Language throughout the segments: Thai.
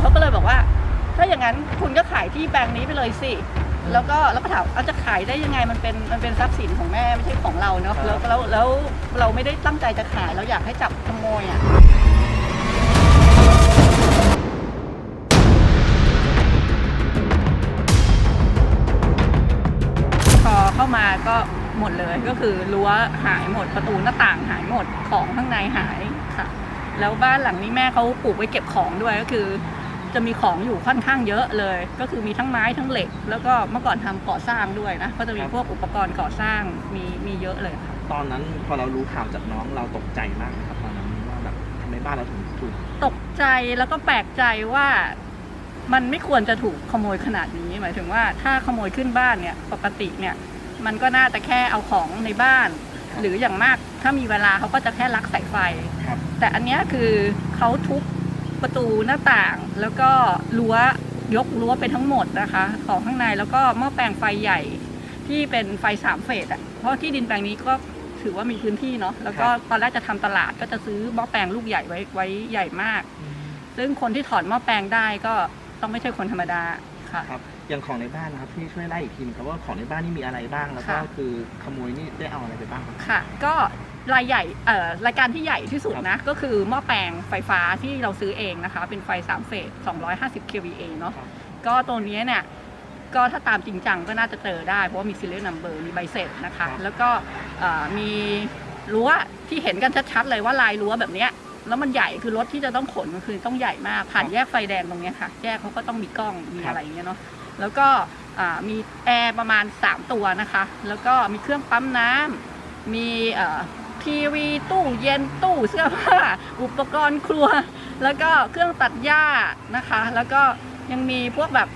วจเขาก็เลยบอกว่า ถ้าอย่างนั้นคุณก็ขายที่แปลงนี้ไปเลยสิ แล้วก็แล้วก็ถามเอาจะขายได้ยังไงมันเป็นมันเป็นทรัพย์สินของแม่ไม่ใช่ของเราเนาะแล้วแล้วแล้วเราไม่ได้ตั้งใจจะขายเราอยากให้จับขโมยอะพอเข้ามาก็หมดเลยก็คือรั้วหายหมดประตูหน้าต่างหายหมดของข้างในหายค่ะ แล้วบ้านหลังนี้แม่เขาปลูกไว้เก็บของด้วยก็คือ จะมีของอยู่ค่อนข้างเยอะเลย ก็คือมีทั้งไม้ทั้งเหล็ก แล้วก็เมื่อก่อนทำก่อสร้างด้วยนะก็จะมีพวกอุปกรณ์ก่อสร้างมีมีเยอะเลยค่ะตอนนั้นพอเรารู้ข่าวจากน้องเราตกใจมากนะครับตอนนั้นว่าแบบทำไมบ้านเราถึงถูกตกใจแล้วก็แปลกใจว่ามันไม่ควรจะถูกขโมยขนาดนี้หมายถึงว่าถ้าขโมยขึ้นบ้านเนี่ยปกติเนี่ยมันก็น่าจะแค่เอาของในบ้าน หรืออย่างมากถ้ามีเวลาเขาก็จะแค่ลักสายไฟครับแต่อันเนี้ยคือเขาทุบ ประตูหน้าต่างแล้วก็รั้วยกรั้วไปทั้งหมดนะคะ ของข้างในแล้วก็หม้อแปลงไฟใหญ่ที่เป็นไฟสามเฟสอะเพราะที่ดินแปลงนี้ก็ถือว่ามีพื้นที่เนาะแล้วก็ตอนแรกจะทำตลาดก็จะซื้อหม้อแปลงลูกใหญ่ไว้ไว้ใหญ่มาก ซึ่งคนที่ถอดหม้อแปลงได้ก็ต้องไม่ใช่คนธรรมดาค่ะครับ อย่างของในบ้านนะครับพี่ช่วยไล่อีกทีนึงครับว่าของในบ้านนี่มีอะไรบ้างแล้วก็ค่ะ คือขโมยนี่ได้เอาอะไรไปบ้างครับ ค่ะ ก็รายใหญ่เอ่อรายการที่ใหญ่ที่สุดนะ ก็คือหม้อแปลงไฟฟ้าที่เราซื้อเองนะคะ เป็นไฟ 3 เฟส 250 kVA เนาะ ครับ ก็ตัวเนี้ยเนี่ย ก็ถ้าตามจริงจังก็น่าจะเจอได้ เพราะว่ามี serial number มีใบเสร็จนะคะแล้วก็เอ่อมีรั้วที่เห็นกันชัดๆเลยว่าลายรั้วแบบเนี้ย แล้วมันใหญ่คือรถที่จะต้องขนมันคือต้องใหญ่มาก ผ่านแยกไฟแดงตรงเนี้ยค่ะ แยกเขาก็ต้องมีกล้อง มีอะไรอย่างเงี้ยเนาะแล้วก็อ่ามีแอร์ประมาณ 3 ตัวนะคะ แล้วก็มีเครื่องปั๊มน้ำมีเอ่อทีวีตู้เย็นตู้เสื้อผ้าอุปกรณ์ครัว แล้วก็เครื่องตัดหญ้านะคะ แล้วก็ยังมีพวกแบบ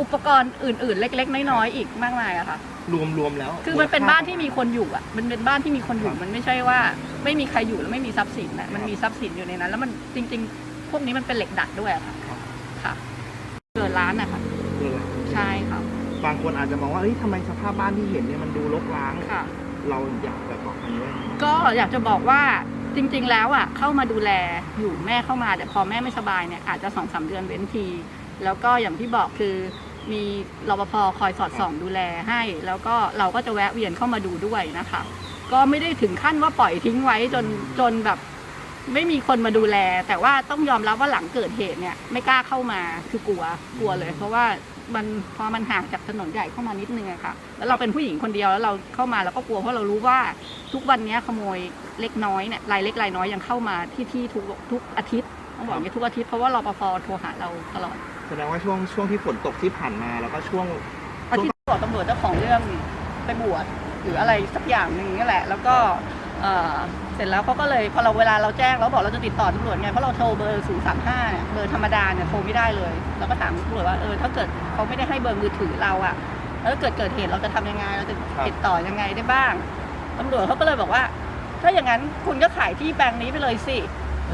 อุปกรณ์อื่น ๆ เล็ก ๆ น้อยๆอีกมากมายอะค่ะ รวมรวมแล้ว คือมันเป็นบ้านที่มีคนอยู่อะมันเป็นบ้านที่มีคนอยู่มันไม่ใช่ว่า ไม่มีใครอยู่แล้วไม่มีทรัพย์สินนะมันมีทรัพย์สินอยู่ในนั้น แล้วมันจริง ๆ พวกนี้มันเป็นเหล็กดัดด้วยอะค่ะครับค่ะเกินล้านอะค่ะคืออะไร ใช่ค่ะบางคนอาจจะมองว่าเฮ้ยทำไมสภาพบ้านที่เห็นเนี่ยมันดูรกร้าง ค่ะ เราอยากจะบอกอันนี้ว่าก็อยากจะบอกว่าจริง ๆ แล้วอะเข้ามาดูแลอยู่แม่เข้ามาแต่พอแม่ไม่สบายเนี่ยอาจจะสองสามเดือนเว้นที แล้วก็อย่างที่บอกคือมีรปภคอยสอดส่องดูแลให้ แล้วก็เราก็จะแวะเวียนเข้ามาดูด้วยนะคะ ก็ไม่ได้ถึงขั้นว่าปล่อยทิ้งไว้จนจนแบบ ไม่มีคนมาดูแล แต่ว่าต้องยอมรับว่าหลังเกิดเหตุเนี่ย ไม่กล้าเข้ามาคือกลัวกลัวเลย เพราะว่ามันพอมันห่างจากถนนใหญ่เข้ามานิดนึงอะค่ะ แล้วเราเป็นผู้หญิงคนเดียวแล้วเราเข้ามาเราก็กลัวเพราะเรารู้ว่าทุกวันนี้ขโมยเล็กน้อยเนี่ยรายเล็กรายน้อยยังเข้ามาที่ที่ทุกทุกอาทิตย์ต้องบอกอย่างนี้ทุกอาทิตย์เพราะว่ารปภโทรหาเราตลอดแสดงว่าช่วงช่วงที่ฝนตกที่ผ่านมาแล้วก็ช่วงอาทิตย์บอกตำรวจเจ้าของเรื่องไปบวชหรืออะไรสักอย่างหนึ่งนี่แหละ แล้วก็ เอ่อเสร็จแล้วเขาก็เลยพอเราเวลาเราแจ้งเราบอกเราจะติดต่อตำรวจไงเพราะเราโทรเบอร์0 3 5เนี่ยเบอร์ธรรมดาเนี่ยโทรไม่ได้เลยเราก็ถามตำรวจว่าเออถ้าเกิดเขาไม่ได้ให้เบอร์มือถือเราอะแล้วถ้าเกิดเกิดเหตุเราจะทำยังไงเราจะติดต่อยังไงได้บ้างตำรวจเขาก็เลยบอกว่า ถ้าอย่างนั้นคุณก็ขายที่แปลงนี้ไปเลยสิ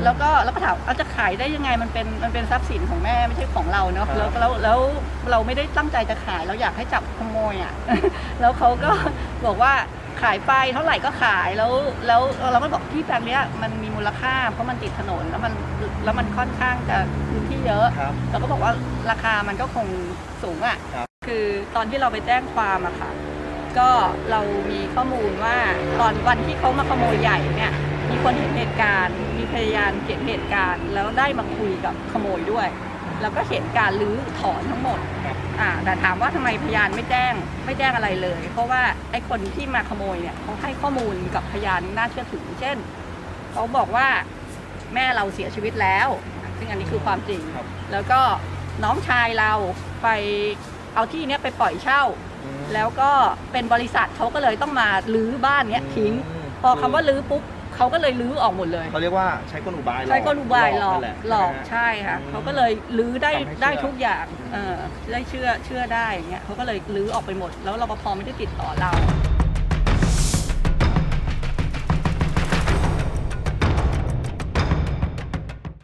แล้วก็แล้วก็ถามเอาจะขายได้ยังไงมันเป็นมันเป็นทรัพย์สินของแม่ไม่ใช่ของเราเนาะแล้วแล้วแล้วเราไม่ได้ตั้งใจจะขายเราอยากให้จับขโมยอะแล้วเขาก็บอกว่า ขายไปเท่าไหร่ก็ขายแล้วแล้วเราก็บอกที่แปลงเนี้ยมันมีมูลค่าเพราะมันติดถนนแล้วมันแล้วมันค่อนข้างจะพื้นที่เยอะ ครับ เราก็บอกว่าราคามันก็คงสูงอะ ครับ คือตอนที่เราไปแจ้งความอะค่ะ ก็เรามีข้อมูลว่าตอนวันที่เขามาขโมยใหญ่เนี่ย มีคนเห็นเหตุการณ์ มีพยานเห็นเหตุการณ์ แล้วได้มาคุยกับขโมยด้วย แล้วก็เห็นการรื้อถอนทั้งหมดครับอ่าแต่ถามว่าทำไมพยานไม่แจ้งไม่แจ้งอะไรเลย เพราะว่าไอ้คนที่มาขโมยเนี่ยเขาให้ข้อมูลกับพยานน่าเชื่อถือเช่นเขาบอกว่าแม่เราเสียชีวิตแล้ว ซึ่งอันนี้คือความจริงครับแล้วก็น้องชายเราไปเอาที่เนี้ยไปปล่อยเช่า แล้วก็เป็นบริษัทเขาก็เลยต้องมาลื้อบ้านเนี้ยทิ้ง พอคำว่าลื้อปุ๊บ เขาก็เลยลื้อออกหมดเลย เขาเรียกว่าใช้กลอุบายใช้กลอุบายหลอกนั่นแหละหลอกใช่ไหมฮะใช่ค่ะอืม เขาก็เลยลื้อได้ทำให้เชื่อ ได้ทุกอย่างเออได้เชื่อเชื่อได้อย่างเงี้ยเขาก็เลยลื้อออกไปหมด แล้วรปภไม่ได้ติดต่อเรา